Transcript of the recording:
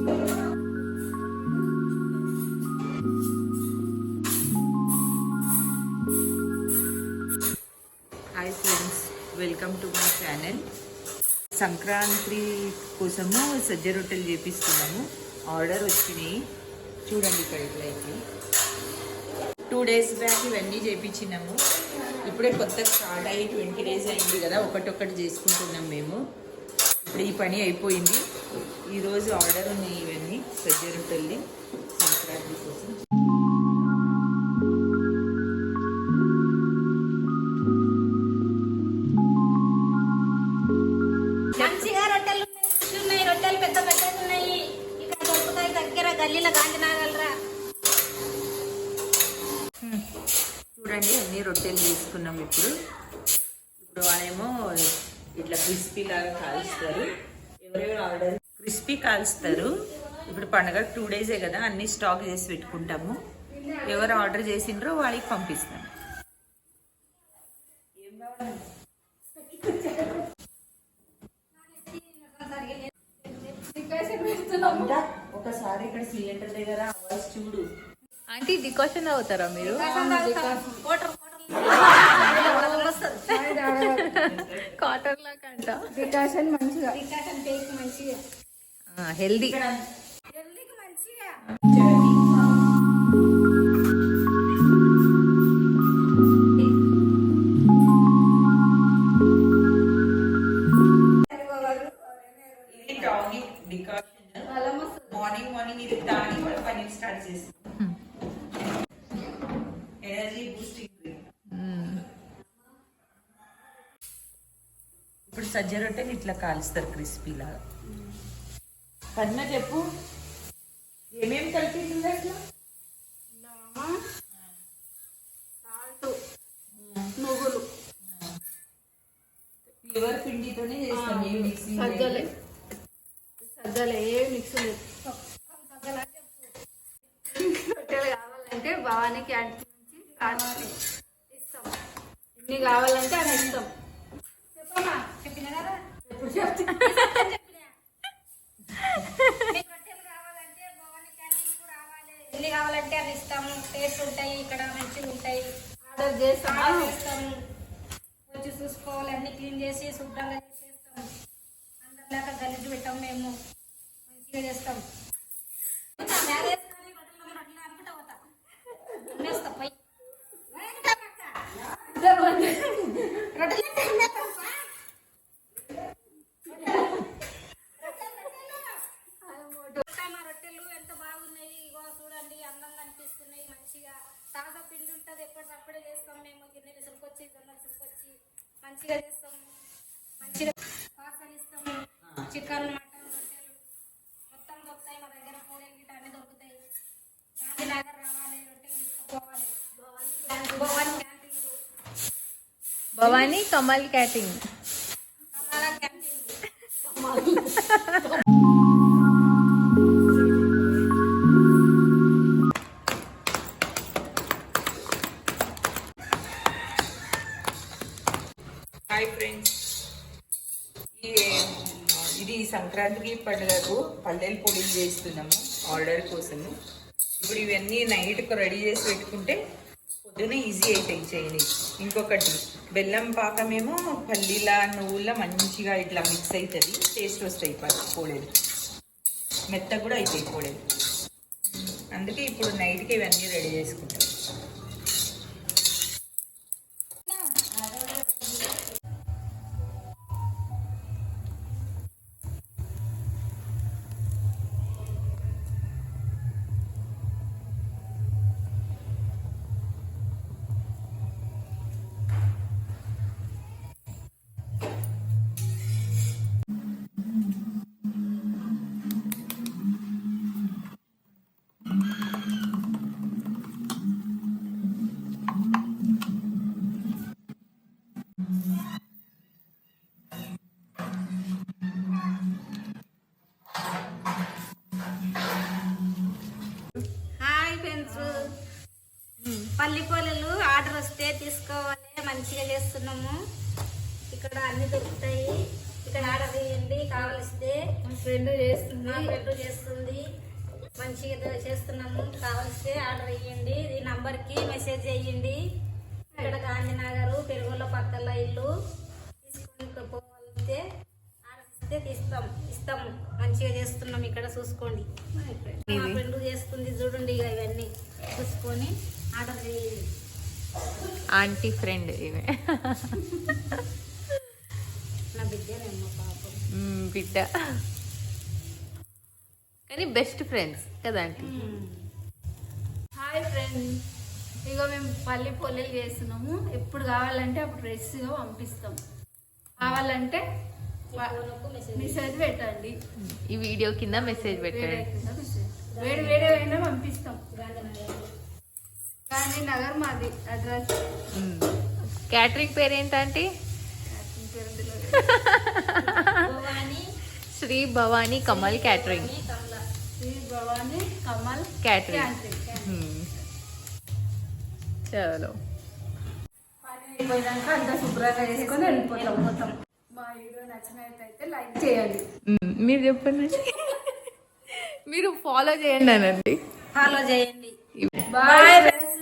Hi friends welcome to my channel Sankranti కోసము సజ్జ రొట్టెలు చేపిస్తున్నాము. ఆర్డర్ వచ్చినాయి. చూడండి ఇక్కడ ఇట్లయితే టూ డేస్ బ్యాక్ ఇవన్నీ చేపించినాము ఇప్పుడే కొత్త స్టార్ట్ అయ్యి ట్వంటీ డేస్ అయింది కదా ఒకటొకటి చేసుకుంటున్నాం మేము. ఇప్పుడు ఈ పని అయిపోయింది. ఈరోజు ఆర్డర్ ఉన్నాయి ఇవన్నీ సజ్జ రొట్టెల్ని సంక్రాంతి కోసం. మంచిగా రొట్టెలు ఉన్నాయి, రొట్టెలు పెద్ద పెద్దవి ఉన్నాయి. ఇక్కడ దొరుకుతాయి దగ్గర గల్లీలో గాంధీనగర్రా చూడండి అన్ని రొట్టెలు తీసుకున్నాం ఇప్పుడు. ఇప్పుడు వాళ్ళేమో ఇట్లా క్రిస్పీ లాగా కాల్స్తారు. ఎవరెవరు ఆర్డర్ క్రిస్పీ కాల్స్తారు. ఇప్పుడు పండగ టూ డేసే కదా అన్ని స్టాక్ చేసి పెట్టుకుంటాము. ఎవరు ఆర్డర్ చేసిండ్రో వాళ్ళకి పంపిస్తాం. ఒకసారి ఇక్కడ సిలిండర్ దగ్గర చూడు ఆంటీ డికాషన్ అవుతారా. మీరు కాటన్ లాగా అంట. డికాషన్ మంచిగా డికాషన్ టేక్ మంచిగా. హెల్దీ హెల్దీకి మంచిగా ఇది టానిక్ డికాషన్ మార్నింగ్ మార్నింగ్ ఇది తాగి కూడా పని స్టార్ట్ చేస్తాం ఎనర్జీ బూస్టింగ్ డ్రింక్ ఇప్పుడు సజ్జ రొట్టెని ఇట్లా కాలుస్తారు క్రిస్పీ లాగా పద్మ చెప్పు. ఏమేమి కలిపింది సాల్ట్ నువ్వులు. లివర్ పిండితోనే చేస్తాం ఏ మిక్సీ సజ్జలే. సజ్జలే ఏ మిక్స్ లేదు కావాలంటే భవానీ క్యాంటీన్ నుంచి ఇస్తాం. ఎన్ని కావాలంటే అది ఇస్తాం. చెప్పమ్మా చెప్పిన కదా ఎప్పుడు చెప్తా మీకు రొట్టెలు కావాలంటే భవానీ క్యాంటీన్కు రావాలి ఎన్ని కావాలంటే అది ఇస్తాము. టేస్ట్ ఉంటాయి ఇక్కడ మంచిగా ఉంటాయి. ఆర్డర్ చేస్తామా చేస్తాము. వచ్చి చూసుకోవాలి అన్ని క్లీన్ చేసి శుభ్రంగా చేసేస్తాం అందరిలాగా గలీజ్ పెట్టాం మేము. మంచిగా చేస్తాం మ్యారేజ్ కానీ రొట్టెలు రొట్టెలు అనుకుంటా పోతా అమ్మేస్తా పై వేగంగా పక్క. రొట్టెలు అంటే అమ్మేస్తాం సార్. రొట్టెలు మా రొట్టెలు ఎంత బాగున్నాయి ఇగో చూడండి అందంగా అనిపిస్తున్నాయి మంచిగా పిండి ఉంటుంది ఎప్పటికప్పుడే చేస్తాం మేము. గిన్నెలు సురుకొచ్చి జొన్నలు సురుకొచ్చి మంచిగా చేస్తాం. మంచిగా పార్సల్ ఇస్తాము చికెన్ మటన్ రొట్టెలు. మొత్తం దొరుకుతాయి మా దగ్గర. పూడలు గిట్ట అన్ని దొరుకుతాయి. గాంధీనగర్ రావాలి రొట్టెలు తీసుకుపోవాలి. Bhavani canteen. Bhavani Kamal catering Kamala canteen. Hi friends. ఇది సంక్రాంతికి పండుగకు పల్లెలు పొడి చేస్తున్నాము ఆర్డర్ కోసము. ఇప్పుడు ఇవన్నీ నైట్కు రెడీ చేసి పెట్టుకుంటే పొద్దున ఈజీ అవుతాయి చేయని. ఇంకొకటి బెల్లం పాకమేమో పల్లీల నువ్వుల మంచిగా ఇట్లా మిక్స్ అవుతుంది టేస్ట్ వస్తాయి పోలేదు మెత్త కూడా అవుతాయి పొడేలు అందుకే ఇప్పుడు నైట్కి ఇవన్నీ రెడీ చేసుకుంటాం. ఫ్రెండ్స్ పల్లి పొలలు ఆర్డర్ వస్తే తీసుకోవాలి మంచిగా చేస్తున్నాము. ఇక్కడ అన్ని దొరుకుతాయి. ఇక్కడ ఆర్డర్ చేయండి కావలిస్తే ఫ్రెండ్ చేస్తుంది. మా ఫ్రెండ్ చేస్తుంది. మంచిగా చేస్తున్నాము. కావలిస్తే ఆర్డర్ ఇవ్వండి ఈ నంబర్కి మెసేజ్ చేయండి. ఇక్కడ గాంధీనగర్ పెరుగుల పక్కల ఇల్లు. తీసుకొని పోవాలంటే ఆర్డర్ ఇస్తే తీస్తాం. ఇస్తాం మంచిగా చేస్తున్నాం. ఇక్కడ చూసుకోండి. మా ఫ్రెండ్. చేస్తుంది చూడండి ఇక ఇవన్నీ. చూసుకొని ఆర్డర్ చేయండి. ఆంటీ ఫ్రెండ్ ఇవే. నా బిడ్డనేమో పాపం. బిడ్డ. కానీ బెస్ట్ ఫ్రెండ్స్ కదా ఆంటీ? Hi friend. ఇగో మేము పల్లి పొల్లెలు చేస్తున్నాము. ఎప్పుడు కావాలంటే అప్పుడు ఫ్రెష్గా పంపిస్తాం. కావాలంటే మెసేజ్ మెసేజ్ పెట్టండి. ఈ వీడియో కింద మెసేజ్ పెట్టండి? వేడి వేడి అయినా పంపిస్తాం. గాంధీనగర్ నగర్ మాది అడ్రస్. క్యాటరింగ్ పేరు ఏంటంటే శ్రీ భవానీ కమల్ క్యాటరింగ్. శ్రీ భవాని కమల్ క్యాటరింగ్. చలో. అంతా శుభ్రంగా చేసుకొని వెళ్ళిపోతాం మొత్తం. నచ్చినట్టయితే లైక్ చేయండి. మీరు చెప్పండి. మీరు ఫాలో చేయండి. అనండి ఫాలో చేయండి. Bye friends